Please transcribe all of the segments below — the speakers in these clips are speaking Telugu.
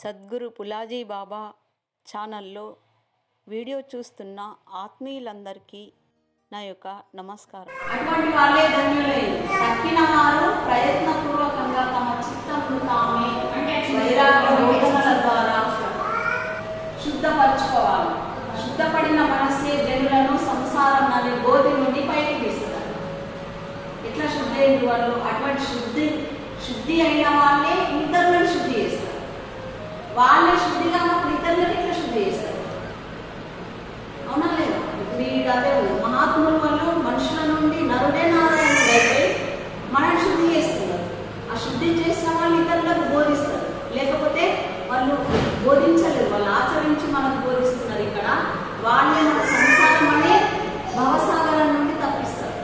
సద్గురు పులాజీ బాబా ఛానల్లో వీడియో చూస్తున్న ఆత్మీయులందరికీ నా యొక్క నమస్కారం. అటువంటి వాళ్ళే ధన్యులై. తక్కిన వారు ప్రయత్నపూర్వకంగా తమ చిత్తమును తామే వైరాగ్య ద్వారా శుద్ధపరచుకోవాలి. శుద్ధపడిన మనస్సే జనులను సంసారం అనే గోతి నుండి పైకి తీస్తారు ఎట్లా శుద్ధి అయిన వాళ్ళు? అటువంటి శుద్ధి శుద్ధి అయిన వాళ్ళే ఇతరులను శుద్ధి చేస్తారు. వాళ్ళే శుద్ధిగా ఉన్నప్పుడు ఇతరులను ఇట్లా శుద్ధి చేస్తారు? అవునా లేదా? మీరు అదే మహాత్ముల వల్ల మనుషుల నుండి నరుడే నారాయణుడు అయితే మనల్ని శుద్ధి చేస్తున్నారు. ఆ శుద్ధి చేసిన వాళ్ళు ఇతరులకు బోధిస్తారు. లేకపోతే వాళ్ళు బోధించలేరు. వాళ్ళు ఆచరించి మనకు బోధిస్తున్నారు ఇక్కడ. వాళ్ళే మన సంసారం అనే భవసాగరం నుండి తప్పిస్తారు.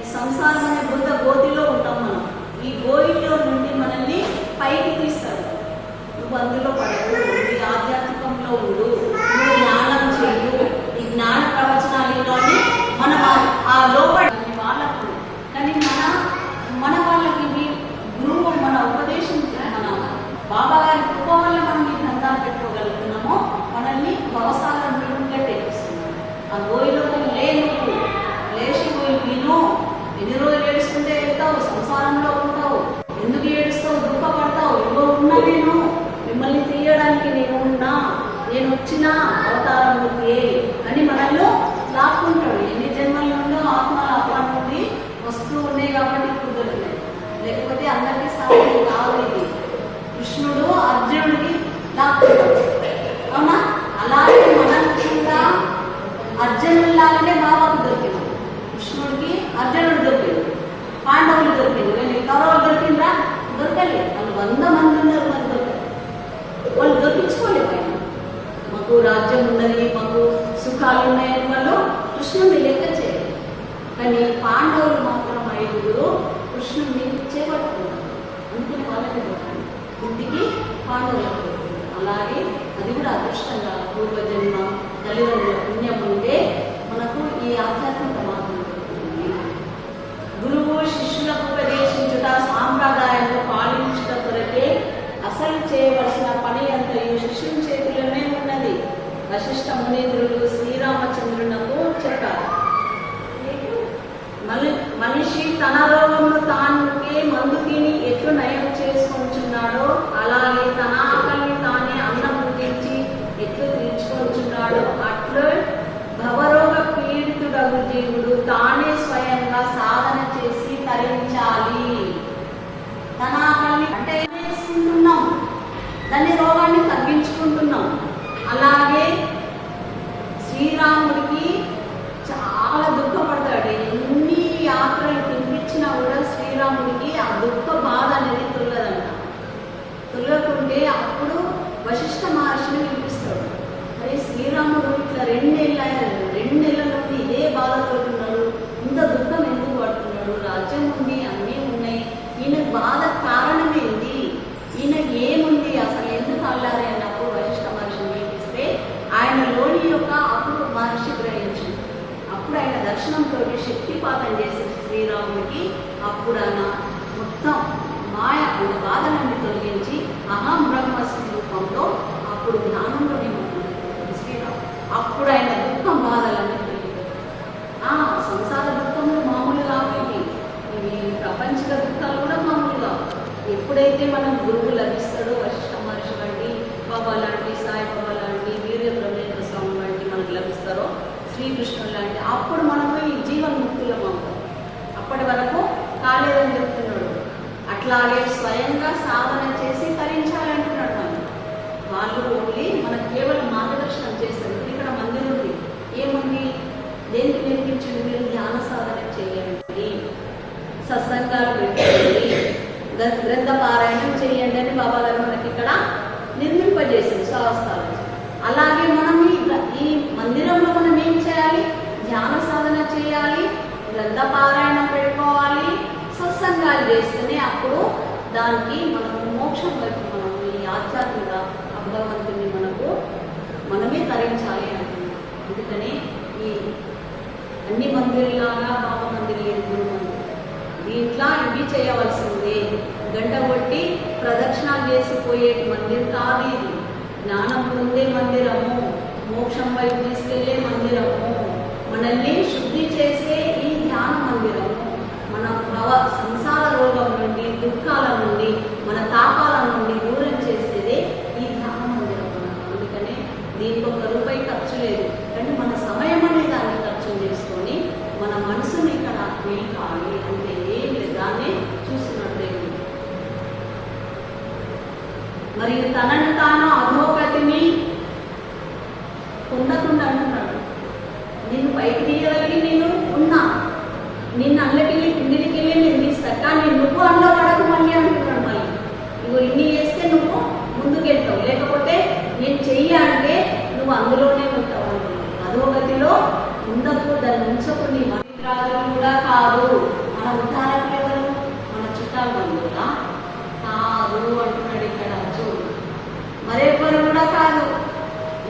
ఈ సంసారం అనే బుద్ధ గోతిలో ఉంటాం మనం. ఈ గోయిలో నుండి మనల్ని పైకి తీస్తారు. నువ్వు అందులో పడవు నీ ఆధ్యాత్మికంలో ఉండు నువ్వు జ్ఞానం చెయ్యు ఈ జ్ఞాన ప్రవచనాలలోని మన వా- ఆ లోపల వాళ్ళకు కానీ మన మన వాళ్ళకి ఇవి గురువు మన ఉపదేశం మన బాబా గారి కృప వల్ల మనం ఈ గ్రంథాలు పెట్టుకోగలుగుతున్నామో మనల్ని వ్యవసాయం గట్టెక్కిస్తున్నాం ఆ గోయిలో లేను లేచి పోయి విను ఎన్ని రోజులు ఏడుస్తుంటే వెళ్తావు సంసారంలో ఉంటావు ఎందుకు ఏడుస్తావు దుఃఖపడతావు ఇవ్వ ఉన్నా నేను మిమ్మల్ని తీయడానికి నేను ఉన్నా నేను వచ్చిన అవతారంలోకి అని మనలో లాక్కుంటాడు. ఎన్ని జన్మల నుండో ఆత్మల అప్పటి వస్తూ ఉన్నాయి కాబట్టి కుదరలేదు. లేకపోతే అందరికీ సాధ్యం కాదు ఇది. కృష్ణుడు అర్జునుడికి లాక్కుంటాడు. అవునా? అలాగే మనం కూడా అర్జునులాగానే బాబాకు దొరికింది. కృష్ణుడికి అర్జునుడు దొరికింది. పాండవులు దొరికింది. వీళ్ళు కౌరవులు దొరికిందా? దొరకలేదు. వాళ్ళు వంద మంది ఉన్నారు మరి దొరకలేదు. వాళ్ళు దొరికించుకోలేవు మాకు రాజ్యం ఉన్నది మాకు సుఖాలు ఉన్నాయని వాళ్ళు కృష్ణుని లెక్క చేయలేదు కానీ పాండవులు మాత్రం ఐదుగురు కృష్ణుడిని చేపట్టుకున్నారు. అందుకని వాళ్ళని దొరకలేదు ఇంటికి పాండవులకు అలాగే అది కూడా అదృష్టంగా పూర్వజన్మ తల్లిదండ్రుల పుణ్యం ఉంటే మనకు ఈ ఆధ్యాత్మిక వశిష్ఠ మునీంద్రులు శ్రీరామచంద్రునకు చెప్పారు. మలి- మనిషి తన రోగమును తానుకే మందు తిని ఎట్లు నయం చేసుకుంటున్నాడో అలాగే తన ఆకలిని తానే అన్నం పుట్టించి ఎట్లు తీర్చుకుంటున్నాడో అట్లు భవరోగ పీడితుడగు జీవుడు తానే స్వయంగా సాధన చేసి తరించాలి. తన ఆకలిని అంటే దాన్ని రోగాన్ని తగ్గించుకుంటున్నాం. అలాగే శ్రీరాముడికి చాలా దుఃఖపడతాడు. ఎన్ని యాత్రలు తినిపించినా కూడా శ్రీరాముడికి ఆ దుఃఖ బాధ అనేది తుల్లదంట. తుల్లకుంటే అప్పుడు వశిష్ఠ మహర్షిని పిలిపిస్తాడు మరి శ్రీరాముడు ఇట్లా రెండేళ్ళ రెండేళ్ళ నుండి ఇదే బాధతో ఉన్నాడు ఇంత దుఃఖం ఎందుకు పడుతున్నాడు రాజ్యం ఉంది అన్నీ ఉన్నాయి ఈయన బాధ కారణం ఏంటి ఈయన ఏముంది అసలు ఎందుకు అల్లారి అన్నప్పుడు వశిష్ఠ మహర్షిని పిలిపిస్తే ఆయన లోని యొక్క అప్పుడు మహర్షి గ్రహించింది అప్పుడు ఆయన దర్శనంతో శక్తిపాతం చేసిన శ్రీరాముడికి అప్పుడు ఆయన మొత్తం మాయ అంటే బాధ నుండి తొలగించి అహం బ్రహ్మస్మి రూపంలో అప్పుడు జ్ఞానంలో నిమగ్నమైపోయాడు శ్రీరాముడు. అప్పుడు ఆయన దుఃఖం బాధలన్నీ ఆ సంసార దుఃఖములు మామూలు ఇవి ప్రపంచిక దుఃఖాలు కూడా మామూలు కావు ఎప్పుడైతే మనం గురువు లభిస్తాడో వశిష్ఠ మహర్షి వంటి బాబా లాంటి సాయిబాబా లాంటి వీర్య బ్రహ్మేంద్ర స్వామి వంటి మనకు లభిస్తారో శ్రీకృష్ణుడు లాంటి అప్పుడు మనం అప్పటి వరకు కాలేదని చెప్తున్నాడు. అట్లాగే స్వయంగా సాధన చేసి తరించాలంటున్నాడు మనం వాళ్ళు ఓన్లీ మనకు కేవలం మార్గదర్శనం చేశారు. ఇక్కడ మందిరం ఉంది. ఏముంది? దేనికి నేర్పించండి మీరు? ధ్యాన సాధన చేయండి. సత్సంగాలు పెట్టండి గ్రంథ పారాయణం చేయండి అని బాబా గారు మనకి ఇక్కడ నిర్మింపజేసింది స్వస్థాలు అలాగే మనం ఈ మందిరంలో మనం ఏం చేయాలి? ధ్యాన సాధన చేయాలి. గ్రంథ పారాయణం పెట్టుకోవాలి. సత్సంగాలు చేస్తేనే అప్పుడు దానికి మనము మోక్షం వైపు మనం ఈ ఆధ్యాత్మిక భగవంతుని మనకు మనమే తరించాలి అంటున్నాం అందుకని ఈ అన్ని మందిర్లాగా పాప మందిర్ లేదు దీంట్లో ఇవి చేయవలసిందే. గంట కొట్టి ప్రదక్షిణాలు చేసి చేసిపోయే మందిరం కాదు ఇది. జ్ఞానం పొందే మందిరము. మోక్షం వైపు తీసుకెళ్ళే మందిరము. మనల్ని శుద్ధి చేసే మందిరము మన భవ సంసార రోగం నుండి దుఃఖాల నుండి మన తాపాల నుండి దూరం చేసేదే ఈ ధ్యాన మందిరం మనకు. అందుకనే దీనికి ఒక రూపాయి ఖర్చు లేదు కానీ మన సమయం అనే దాన్ని ఖర్చు చేసుకొని మన మనసుని ఇక్కడ నిలపాలి అంటే ఏం లేదు దాన్ని చూస్తున్నాడు దేవుడు మరియు తనను తాను అధోగతిని పొందకుండా అంటున్నాడు నిన్ను పైకి తీయగలిగి నేను ఉన్నా నిన్ను అల్లకి ఇంటికి వెళ్ళి నేను తీస్తా కానీ నువ్వు అందులో పడకు మళ్ళీ అంటున్నాడు మళ్ళీ నువ్వు ఇన్ని చేస్తే నువ్వు ముందుకెళ్తావు లేకపోతే నేను చెయ్యి అంటే నువ్వు అందులోనే ఉంటావు అంటున్నాడు. అధోగతిలో ఉండకు దాన్ని ఉంచకు నీ మంత్రాలు కూడా కాదు మన ఉద్ధారకులు ఎవరు మన చుట్టాల బంధువులా కాదు అంటున్నాడు ఇక్కడ చూడు మరెవ్వరు కూడా కాదు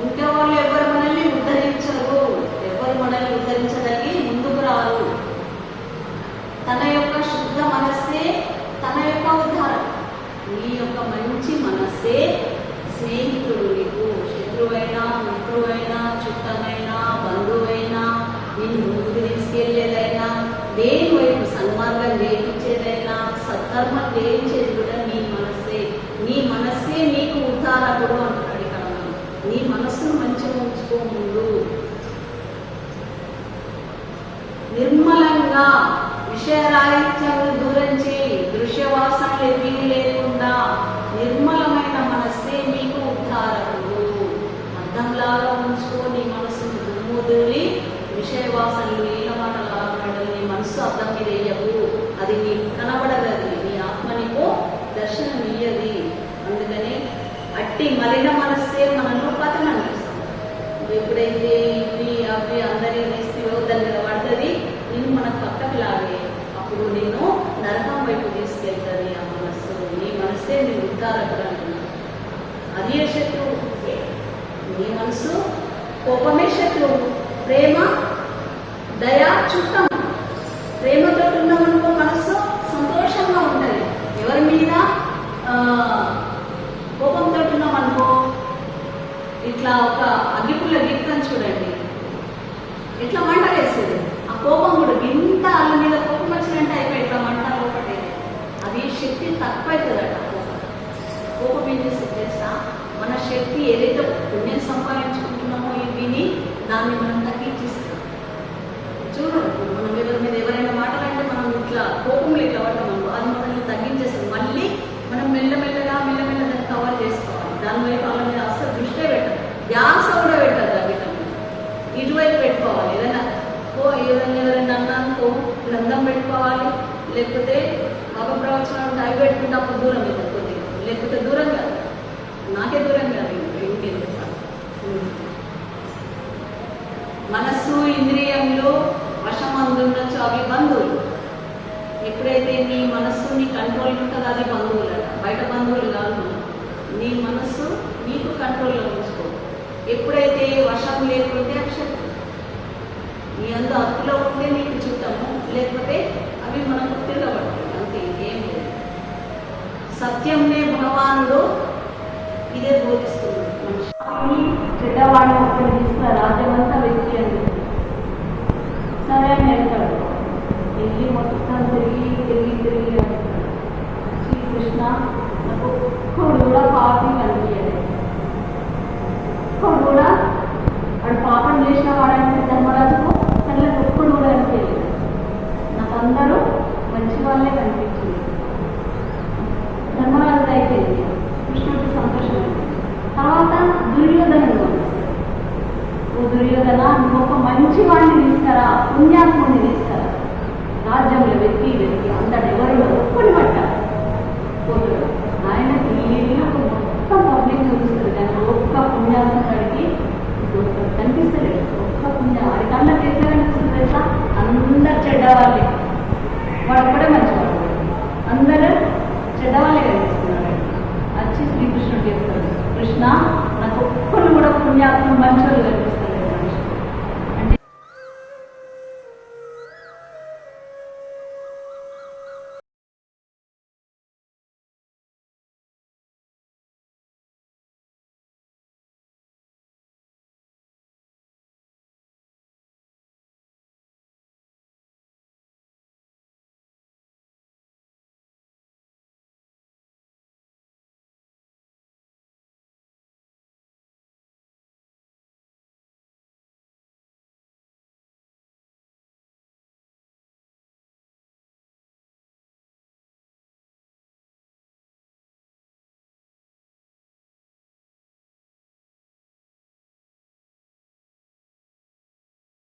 ఇంకా వాళ్ళు ఎవరు మనల్ని ఉద్ధరించరు ఎవరు మనల్ని ఉద్ధరించడానికి ముందుకు రారు తన యొక్క శుద్ధ మనస్సే తన యొక్క ఉద్ధారం నీ యొక్క మంచి మనస్సే స్నేహితుడు నీకు శత్రువైనా మిత్రువైనా చుట్టమైనా బంధువైనా నిన్ను ముందుకు తీసుకెళ్ళేదైనా దేని వైపు సన్మార్గం చేయించేదైనా సత్కర్మం కూడా నీ మనస్సే నీ మనస్సే నీకు ఉద్ధారకుడు అంటున్నాడు ఇక్కడ నీ మనస్సును మంచిగా ఉంచుకో ముందు. నిర్మలంగా విషయరాహిత్యాన్ని దూరం దృశ్యవాసనలు ఏమీ లేకుండా నిర్మలమైన మనస్సే నీకు ఉద్ధారకుడు. అర్థంలాగా ఉంచుకో నీ మనస్సును. దుమ్ముదురి విషయవాసనలు ఈలమాటలాగడం నీ మనస్సు అర్థం మీద అది నీకు కనబడగది నీ ఆత్మ నీకు దర్శనం ఇయ్యది అందుకని అట్టి మలిన మనస్సే మనలో పతనం చేస్తాం నువ్వు ఎప్పుడైతే ఇవి అవి అందరి తీస్తేవో దాని మీద పడుతుంది నేను మన పక్కకు లాగే అప్పుడు నేను నరకం వైపు తీసుకెళ్తుంది ఆ మనస్సు నీ మనస్సే నీ ఉద్ధారకుడు అంటున్నాను అన్య శత్రువు నీ మనసు కోపమే శత్రువు. ప్రేమ దయా చుట్టం. ప్రేమతో ఉన్నామనుకో మనసు సంతోషంగా ఉంటుంది. ఎవరి మీద? కోపంతో ఉన్నామనుకో ఇట్లా ఒక అగ్గిపుల్ల గీతం చూడండి. ఇట్లా మంట వేసేది? ఆ కోపం కూడా ఇంత వాళ్ళ మీద కోపం వచ్చినట్టు అయిపోయి ఇట్లా మంట లోపటే. అది శక్తి తక్కువ అవుతుందట కోపం. కోపం ఏం చేస్తుంది మన శక్తి ఏదైతే పుణ్యం సంపాదించుకుంటున్నామో విని దాన్ని మనం తగ్గించేస్తాం. చూడు మనం ఎవరి మీద ఎవరైనా మాట్లాడంటే మనం ఇట్లా కోపంలో ఇట్లా పడతాం అది మనల్ని తగ్గించేస్తాం. మళ్ళీ మనం మెల్లమెల్లగా మెల్లమెల్ల దాన్ని కవర్ చేసుకోవాలి. దాని వాళ్ళ మీద అస్సలు దృష్టే పెట్టాలి ధ్యాస కూడా పెట్టాలి దాని ఇటువైపు పెట్టుకోవాలి. ఏదైనా ఓ ఎవరైనా ఎవరైనా అన్నానుకో గ్రంథం పెట్టుకోవాలి. లేకపోతే మగ ప్రవచనం అవి పెట్టుకుంటే అప్పుడు దూరం అవుతుంది కొద్దిగా. లేకపోతే దూరం కాదు నాకే దూరం కాదు ఇంకేం మనస్సు ఇంద్రియములు వశమందుండొచ్చు అవి బంధువులు ఎప్పుడైతే నీ మనస్సు నీ కంట్రోల్ ఉంటుందో అది బంధువులు బయట బంధువులు కాదు. నీ మనస్సు నీకు కంట్రోల్లో ఉంచుకో. ఎప్పుడైతే వర్షం లేకపోతే అక్షరం నీ అందు అప్పులో ఉంటే నీకు చెప్తాము లేకపోతే అవి మనకు తిరగబడతాయి. అంతే ఏం లేదు. సత్యంనే భగవానుడు ఇదే బోధిస్తుంది మనిషి. చెడ్డవాడిని అక్కడ తీసుకున్న రాజ్యమంతా వ్యక్తి అని సరే అని వెళ్తాడు మొత్తం తిరిగి తిరిగి తిరిగి శ్రీకృష్ణ నాకు ఒక్కడు కూడా పాపం కనిపించలేదు ఒక్కడు కూడా వాడు పాపం చేసిన వాడంటే ధర్మరాజుకు కళ్ళకి ఒక్కడు కూడా అనిపించలేదు. నాకు అందరూ మంచి వాళ్ళే కనిపించింది. ధర్మరాజు అయిపోయింది కృష్ణుడికి సంతోషం తర్వాత దుర్యోధనుడు ఓ దుర్యోధన నువ్వు ఒక మంచి వాడిని తీసుకురా పుణ్యాత్ముడిని తీసుకురా. ರಾಜ್ಯಗಳ వ్యక్తి ವ್ಯಕ್ತಿ అంత ఎవరిలో ఒప్పుడు పట్టారు ఆయన నాకు మొత్తం పబ్లిక్ చూపిస్తుంది కానీ ఒక్క పుణ్యాత్మ కడిగి కనిపిస్తలేదు. ఒక్క పుణ్య అరికాళ్ళ కన్న కనిపిస్తుంది ఎట్లా అందరు చెడ్డవాళ్ళే. వాడు ఒక్కడే మంచివాడు. అందరూ చెడ్డవాళ్ళే కనిపిస్తున్నారు. వచ్చి శ్రీకృష్ణుడు చెప్తాడు కృష్ణ నాకు ఒక్కరు కూడా పుణ్యాత్మ మంచోళ్ళు